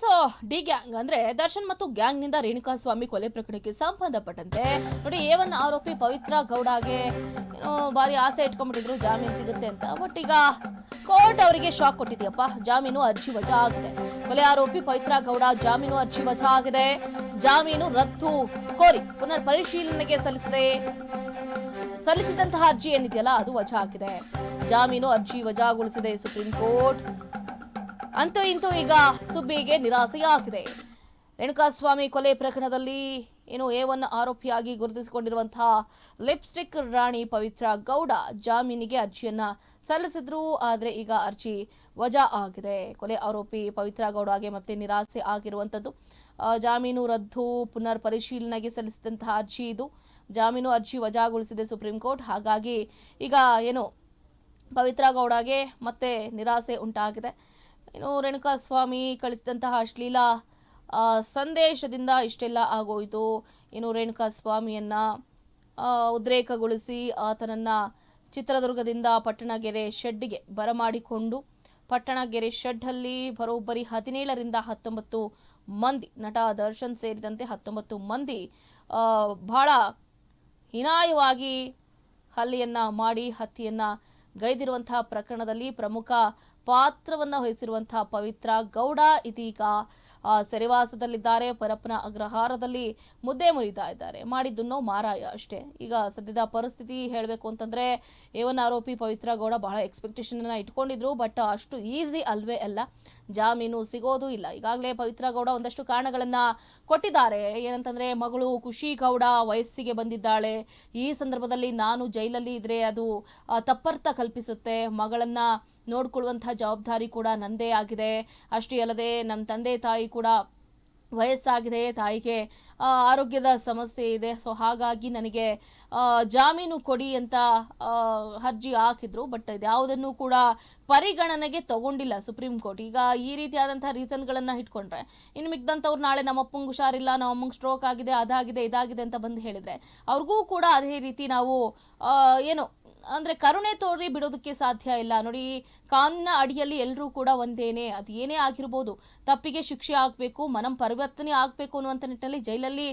So, D gang ಅಂದ್ರೆ ದರ್ಶನ್ ಮತ್ತು ಗ್ಯಾಂಗ್ನಿಂದ ರೇಣುಕಾ ಸ್ವಾಮಿ ಕೊಲೆ ಪ್ರಕರಣಕ್ಕೆ ಸಂಬಂಧಪಟ್ಟಂತೆ. ನೋಡಿ ಒನ್ ಆರೋಪಿ ಪವಿತ್ರ ಗೌಡಗೆ ಬಾರಿ ಆಸೆ ಇಟ್ಕೊಂಡ್ಬಿಟ್ಟಿದ್ರು, ಜಾಮೀನು ಸಿಗುತ್ತೆ ಅಂತ. ಬಟ್ ಈಗ ಕೋರ್ಟ್ ಅವರಿಗೆ ಶಾಕ್ ಕೊಟ್ಟಿದ್ಯಪ್ಪ. ಜಾಮೀನು ಅರ್ಜಿ ವಜಾ ಆಗಿದೆ ಕೊಲೆ ಆರೋಪಿ ಪವಿತ್ರ ಗೌಡ ಜಾಮೀನು ಅರ್ಜಿ ವಜಾ ಆಗಿದೆ. ಜಾಮೀನು ರದ್ದು. ಕೋರಿ ಪುನರ್ ಪರಿಶೀಲನೆಗೆ ಸಲ್ಲಿಸಿದೆ, ಸಲ್ಲಿಸಿದಂತಹ ಅರ್ಜಿ ಏನಿದೆಯಲ್ಲ, ಅದು ವಜಾ ಆಗಿದೆ. ಜಾಮೀನು ಅರ್ಜಿ ವಜಾಗೊಳಿಸಿದೆ ಸುಪ್ರೀಂ ಕೋರ್ಟ್. ಅಂತೂ ಇಂತೂ ಈಗ ಸುಬ್ಬಿಗೆ ನಿರಾಸೆಯಾಗಿದೆ. ರೇಣುಕಾಸ್ವಾಮಿ ಕೊಲೆ ಪ್ರಕರಣದಲ್ಲಿ ಏನು ಎ ಒನ್ ಆರೋಪಿಯಾಗಿ ಗುರುತಿಸಿಕೊಂಡಿರುವಂತಹ ಲಿಪ್ಸ್ಟಿಕ್ ರಾಣಿ ಪವಿತ್ರ ಗೌಡ ಜಾಮೀನಿಗೆ ಅರ್ಜಿಯನ್ನ ಸಲ್ಲಿಸಿದ್ರು, ಆದರೆ ಈಗ ಅರ್ಜಿ ವಜಾ ಆಗಿದೆ. ಕೊಲೆ ಆರೋಪಿ ಪವಿತ್ರ ಗೌಡಗೆ ಮತ್ತೆ ನಿರಾಸೆ ಆಗಿರುವಂಥದ್ದು ಜಾಮೀನು ರದ್ದು ಪುನರ್ ಪರಿಶೀಲನೆಗೆ ಸಲ್ಲಿಸಿದಂತಹ ಅರ್ಜಿ ಇದು. ಜಾಮೀನು ಅರ್ಜಿ ವಜಾಗೊಳಿಸಿದೆ ಸುಪ್ರೀಂ ಕೋರ್ಟ್. ಹಾಗಾಗಿ ಈಗ ಏನು ಪವಿತ್ರ ಗೌಡಗೆ ಮತ್ತೆ ನಿರಾಸೆ ಉಂಟಾಗಿದೆ. ಇನ್ನು ರೇಣುಕಾ ಸ್ವಾಮಿ ಕಳಿಸಿದಂತಹ ಅಶ್ಲೀಲ ಸಂದೇಶದಿಂದ ಇಷ್ಟೆಲ್ಲ ಆಗೋಯಿತು. ಇನ್ನು ರೇಣುಕಾ ಸ್ವಾಮಿಯನ್ನ ಉದ್ರೇಕಗೊಳಿಸಿ ಆತನನ್ನ ಚಿತ್ರದುರ್ಗದಿಂದ ಪಟ್ಟಣಗೆರೆ ಶೆಡ್ಗೆ ಬರಮಾಡಿಕೊಂಡು, ಪಟ್ಟಣಗೆರೆ ಶೆಡ್ಡಲ್ಲಿ ಬರೋಬ್ಬರಿ ಹದಿನೇಳರಿಂದ ಹತ್ತೊಂಬತ್ತು ಮಂದಿ, ನಟ ದರ್ಶನ್ ಸೇರಿದಂತೆ ಹತ್ತೊಂಬತ್ತು ಮಂದಿ ಬಹಳ ಹೀನಾಯವಾಗಿ ಹಲ್ಲೆಯನ್ನ ಮಾಡಿ ಹತ್ತಿಯನ್ನು ಗೈದಿರುವಂತಹ ಪ್ರಕರಣದಲ್ಲಿ ಪ್ರಮುಖ ಪಾತ್ರವನ್ನ ವಹಿಸಿರುವಂತಹ ಪವಿತ್ರ ಗೌಡ ಇದೀಗ ಸೆರೆವಾಸದಲ್ಲಿದ್ದಾರೆ. ಪರಪ್ಪನ ಅಗ್ರಹಾರದಲ್ಲಿ ಮುದ್ದೆ ಮುರಿತಾ ಇದ್ದಾರೆ. ಮಾಡಿದ್ದನ್ನು ಮಾರಾಯ ಅಷ್ಟೇ. ಈಗ ಸದ್ಯದ ಪರಿಸ್ಥಿತಿ ಹೇಳಬೇಕು ಅಂತಂದ್ರೆ ಏವನ್ ಆರೋಪಿ ಪವಿತ್ರ ಗೌಡ ಬಹಳ ಎಕ್ಸ್ಪೆಕ್ಟೇಷನ್ ಅನ್ನ ಇಟ್ಕೊಂಡಿದ್ರು ಬಟ್ ಅಷ್ಟು ಈಸಿ ಅಲ್ವೇ ಅಲ್ಲ. ಜಾಮೀನು ಸಿಗೋದು ಇಲ್ಲ. ಈಗಾಗಲೇ ಪವಿತ್ರ ಗೌಡ ಒಂದಷ್ಟು ಕಾರಣಗಳನ್ನು ಕೊಟ್ಟಿದ್ದಾರೆ. ಏನಂತಂದ್ರೆ, ಮಗಳು ಖುಷಿ ಗೌಡ ವಯಸ್ಸಿಗೆ ಬಂದಿದ್ದಾಳೆ. ಈ ಸಂದರ್ಭದಲ್ಲಿ ನಾನು ಜೈಲಲ್ಲಿ ಇದ್ರೆ ಅದು ತಪ್ಪರ್ಥ ಕಲ್ಪಿಸುತ್ತೆ. ಮಗಳನ್ನ ನೋಡ್ಕೊಳ್ಳುವಂತಹ ಜವಾಬ್ದಾರಿ ಕೂಡ ನಂದೇ ಆಗಿದೆ. ಅಷ್ಟೇ ಅಲ್ಲದೆ ನಮ್ಮ ತಂದೆ ತಾಯಿ ಕೂಡ ವಯಸ್ಸಾಗಿದೆ. ತಾಯಿಗೆ ಆರೋಗ್ಯದ ಸಮಸ್ಯೆ ಇದೆ. ಸೊ, ಹಾಗಾಗಿ ನನಗೆ ಜಾಮೀನು ಕೊಡಿ ಅಂತ ಅರ್ಜಿ ಹಾಕಿದ್ರು. ಬಟ್ ಯಾವುದನ್ನು ಕೂಡ ಪರಿಗಣನೆಗೆ ತಗೊಂಡಿಲ್ಲ ಸುಪ್ರೀಂ ಕೋರ್ಟ್. ಈಗ ಈ ರೀತಿಯಾದಂಥ ರೀಸನ್ಗಳನ್ನು ಇಟ್ಕೊಂಡ್ರೆ, ಇನ್ನು ಮಿಗ್ದಂಥವ್ರು ನಾಳೆ ನಮ್ಮಪ್ಪಂಗೆ ಹುಷಾರಿಲ್ಲ, ನಮ್ಮಮ್ಮಂಗೆ ಸ್ಟ್ರೋಕ್ ಆಗಿದೆ, ಅದಾಗಿದೆ, ಇದಾಗಿದೆ ಅಂತ ಬಂದು ಹೇಳಿದರೆ, ಅವ್ರಿಗೂ ಕೂಡ ಅದೇ ರೀತಿ ನಾವು ಏನು ಅಂದ್ರೆ ಕರುಣೆ ತೋರಿ ಬಿಡೋದಕ್ಕೆ ಸಾಧ್ಯ ಇಲ್ಲ. ನೋಡಿ, ಕಾನೂನಿನ ಅಡಿಯಲ್ಲಿ ಎಲ್ಲರೂ ಕೂಡ ಒಂದೇನೆ, ಅದು ಏನೇ ಆಗಿರ್ಬೋದು. ತಪ್ಪಿಗೆ ಶಿಕ್ಷೆ ಆಗಬೇಕು, ಮನಂ ಪರಿವರ್ತನೆ ಆಗಬೇಕು ಅನ್ನುವಂಥ ನಿಟ್ಟಿನಲ್ಲಿ ಜೈಲಲ್ಲಿ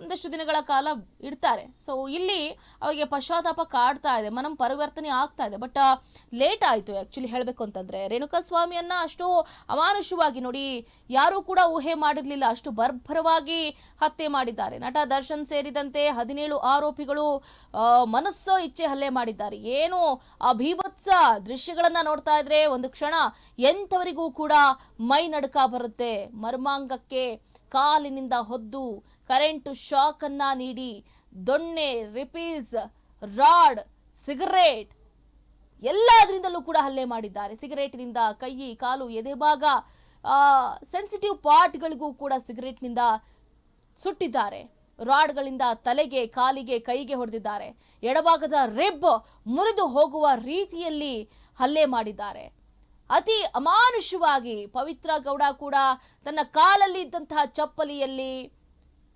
ಒಂದಷ್ಟು ದಿನಗಳ ಕಾಲ ಇಡ್ತಾರೆ. ಸೊ ಇಲ್ಲಿ ಅವರಿಗೆ ಪಶ್ಚಾತ್ತಾಪ ಕಾಡ್ತಾ ಇದೆ, ಮನಂ ಪರಿವರ್ತನೆ ಆಗ್ತಾ ಇದೆ. ಬಟ್ ಲೇಟ್ ಆಯಿತು ಆ್ಯಕ್ಚುಲಿ ಹೇಳಬೇಕು ಅಂತಂದ್ರೆ. ರೇಣುಕಾ ಸ್ವಾಮಿಯನ್ನ ಅಷ್ಟು ಅಮಾನುಷವಾಗಿ ನೋಡಿ, ಯಾರೂ ಕೂಡ ಊಹೆ ಮಾಡಿರಲಿಲ್ಲ. ಅಷ್ಟು ಬರ್ಭರವಾಗಿ ಹತ್ಯೆ ಮಾಡಿದ್ದಾರೆ. ನಟ ದರ್ಶನ್ ಸೇರಿದಂತೆ ಹದಿನೇಳು ಆರೋಪಿಗಳು ಮನಸ್ಸೋ ಇಚ್ಛೆ ಹಲ್ಲೆ ಮಾಡಿದ್ದಾರೆ. ಏನು ಆ ಭೀಭತ್ಸ ದೃಶ್ಯಗಳನ್ನ ನೋಡ್ತಾ ಇದ್ರೆ ಒಂದು ಕ್ಷಣ ಎಂಥವರಿಗೂ ಕೂಡ ಮೈ ನಡುಕ ಬರುತ್ತೆ. ಮರ್ಮಾಂಗಕ್ಕೆ ಕಾಲಿನಿಂದ ಹೊದ್ದು ಕರೆಂಟ್ ಶಾಕ್ ಅನ್ನ ನೀಡಿ ದೊಣ್ಣೆ, ರಿಪೀಸ್, ರಾಡ್, ಸಿಗರೇಟ್ ಎಲ್ಲದರಿಂದಲೂ ಕೂಡ ಹಲ್ಲೆ ಮಾಡಿದ್ದಾರೆ. ಸಿಗರೇಟ್ನಿಂದ ಕೈ, ಕಾಲು ಎದೆಭಾಗ ಸೆನ್ಸಿಟಿವ್ ಪಾರ್ಟ್ಗಳಿಗೂ ಕೂಡ ಸಿಗರೇಟ್ನಿಂದ ಸುಟ್ಟಿದ್ದಾರೆ. ರಾಡ್ಗಳಿಂದ ತಲೆಗೆ, ಕಾಲಿಗೆ, ಕೈಗೆ ಹೊಡೆದಿದ್ದಾರೆ. ಎಡಭಾಗದ ರಿಬ್ ಮುರಿದು ಹೋಗುವ ರೀತಿಯಲ್ಲಿ ಹಲ್ಲೆ ಮಾಡಿದ್ದಾರೆ. ಅತಿ ಅಮಾನುಷವಾಗಿ ಪವಿತ್ರ ಗೌಡ ಕೂಡ ತನ್ನ ಕಾಲಲ್ಲಿ ಇದ್ದಂತಹ ಚಪ್ಪಲಿಯಲ್ಲಿ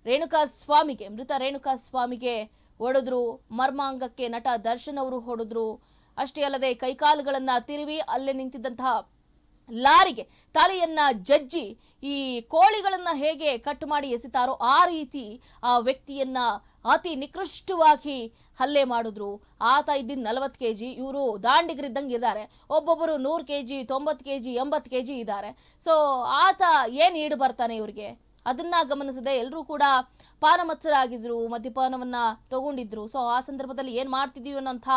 ರೇಣುಕಾ ಸ್ವಾಮಿಗೆ ಮೃತ ರೇಣುಕಾ ಸ್ವಾಮಿಗೆ ಹೊಡೆದ್ರು. ಮರ್ಮಾಂಗಕ್ಕೆ ನಟ ದರ್ಶನ್ ಅವರು ಹೊಡೆದ್ರು. ಅಷ್ಟೇ ಅಲ್ಲದೆ ಕೈಕಾಲುಗಳನ್ನು ತಿರುವಿ ಅಲ್ಲೇ ನಿಂತಿದ್ದಂತಹ ಲಾರಿಗೆ ತಲೆಯನ್ನ ಜಜ್ಜಿ ಈ ಕೋಳಿಗಳನ್ನ ಹೇಗೆ ಕಟ್ ಮಾಡಿ ಎಸಿತಾರೋ ಆ ರೀತಿ ಆ ವ್ಯಕ್ತಿಯನ್ನ ಅತಿ ನಿಕೃಷ್ಟವಾಗಿ ಹಲ್ಲೆ ಮಾಡಿದ್ರು. ಆತ ಇದ್ದಿದ್ದು ನಲವತ್ತು ಕೆ ಜಿ ಇವರು ದಾಂಡಿಗರಿದ್ದಂಗೆ ಇದ್ದಾರೆ. ಒಬ್ಬೊಬ್ಬರು ನೂರು ಕೆ ಜಿ ತೊಂಬತ್ತು ಕೆ ಜಿ ಎಂಬತ್ತು ಕೆ ಜಿ ಇದ್ದಾರೆ. ಸೊ ಆತ ಏನು ಈಡು ಬರ್ತಾನೆ ಇವ್ರಿಗೆ? ಅದನ್ನ ಗಮನಿಸದೆ ಎಲ್ಲರೂ ಕೂಡ ಪಾನಮತ್ಸರಾಗಿದ್ರು, ಮದ್ಯಪಾನವನ್ನ ತಗೊಂಡಿದ್ರು. ಸೊ ಆ ಸಂದರ್ಭದಲ್ಲಿ ಏನ್ ಮಾಡ್ತಿದೀವಿ ಅನ್ನೋಂಥ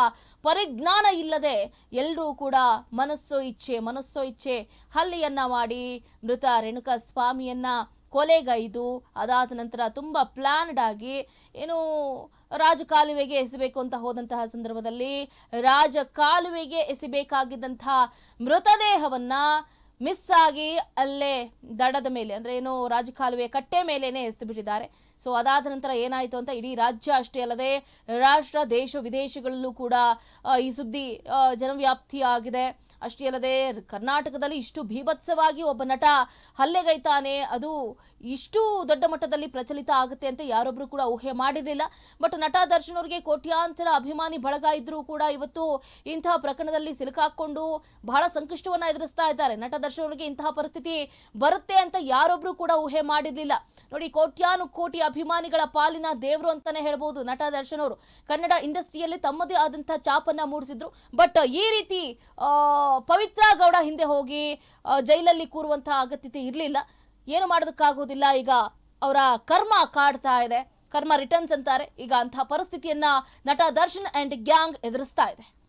ಪರಿಜ್ಞಾನ ಇಲ್ಲದೆ ಎಲ್ಲರೂ ಕೂಡ ಮನಸ್ಸೋ ಇಚ್ಛೆ ಮನಸ್ಸೋ ಇಚ್ಛೆ ಹಲ್ಲಿಯನ್ನ ಮಾಡಿ ಮೃತ ರೇಣುಕಾ ಸ್ವಾಮಿಯನ್ನ ಕೊಲೆಗೈದು, ಅದಾದ ನಂತರ ತುಂಬ ಪ್ಲಾನ್ಡ್ ಆಗಿ ಏನು ರಾಜಕಾಲುವೆಗೆ ಎಸಬೇಕು ಅಂತ ಹೋದಂತಹ ಸಂದರ್ಭದಲ್ಲಿ ರಾಜಕಾಲುವೆಗೆ ಎಸಿಬೇಕಾಗಿದ್ದಂತಹ ಮೃತದೇಹವನ್ನ ಮಿಸ್ ಆಗಿ ಅಲ್ಲೇ ದಡದ ಮೇಲೆ, ಅಂದ್ರೆ ಏನು ರಾಜಕಾಲುವೆ ಕಟ್ಟೆ ಮೇಲೇನೆ ಎಸ್ತು ಬಿಟ್ಟಿದ್ದಾರೆ. ಸೊ ಅದಾದ ನಂತರ ಏನಾಯಿತು ಅಂತ ಇಡೀ ರಾಜ್ಯ ಅಷ್ಟೇ ಅಲ್ಲದೆ ರಾಷ್ಟ್ರ, ದೇಶ, ವಿದೇಶಗಳಲ್ಲೂ ಕೂಡ ಈ ಸುದ್ದಿ ಜನವ್ಯಾಪ್ತಿ ಆಗಿದೆ ಅಷ್ಟೇ ಅಲ್ಲದೆ ಕರ್ನಾಟಕದಲ್ಲಿ ಇಷ್ಟು ಭೀಭತ್ಸವಾಗಿ ಒಬ್ಬ ನಟ ಹಲ್ಲೆಗೈತಾನೆ ಅದು ಇಷ್ಟು ದೊಡ್ಡ ಮಟ್ಟದಲ್ಲಿ ಪ್ರಚಲಿತ ಆಗುತ್ತೆ ಅಂತ ಯಾರೊಬ್ಬರು ಕೂಡ ಊಹೆ ಮಾಡಿರಲಿಲ್ಲ. ಬಟ್ ನಟ ದರ್ಶನ್ ಅವರಿಗೆ ಕೋಟ್ಯಾಂತರ ಅಭಿಮಾನಿ ಬಳಗ ಇದ್ರೂ ಕೂಡ ಇವತ್ತು ಇಂತಹ ಪ್ರಕರಣದಲ್ಲಿ ಸಿಲುಕಾಕೊಂಡು ಬಹಳ ಸಂಕಷ್ಟವನ್ನ ಎದುರಿಸ್ತಾ ಇದ್ದಾರೆ. ನಟ ದರ್ಶನ್ ಅವರಿಗೆ ಇಂತಹ ಪರಿಸ್ಥಿತಿ ಬರುತ್ತೆ ಅಂತ ಯಾರೊಬ್ಬರು ಕೂಡ ಊಹೆ ಮಾಡಿರಲಿಲ್ಲ. ನೋಡಿ, ಕೋಟ್ಯಾನು ಕೋಟಿ ಅಭಿಮಾನಿಗಳ ಪಾಲಿನ ದೇವರು ಅಂತಾನೆ ಹೇಳ್ಬೋದು ನಟ ದರ್ಶನ್ ಅವರು. ಕನ್ನಡ ಇಂಡಸ್ಟ್ರಿಯಲ್ಲಿ ತಮ್ಮದೇ ಆದಂತಹ ಚಾಪನ್ನ ಮೂಡಿಸಿದ್ರು. ಬಟ್ ಈ ರೀತಿ ಪವಿತ್ರ ಗೌಡ ಹಿಂದೆ ಹೋಗಿ ಜೈಲಲ್ಲಿ ಕೂರುವಂತಹ ಅಗತ್ಯತೆ ಇರಲಿಲ್ಲ. ಏನು ಮಾಡೋದಕ್ಕಾಗೋದಿಲ್ಲ ಈಗ ಅವರ ಕರ್ಮ ಕಾಡ್ತಾ ಇದೆ. ಕರ್ಮ ರಿಟರ್ನ್ಸ್ ಅಂತಾರೆ. ಈಗ ಅಂತಹ ಪರಿಸ್ಥಿತಿಯನ್ನ ನಟ ದರ್ಶನ್ ಅಂಡ್ ಗ್ಯಾಂಗ್ ಎದುರಿಸ್ತಾ ಇದೆ.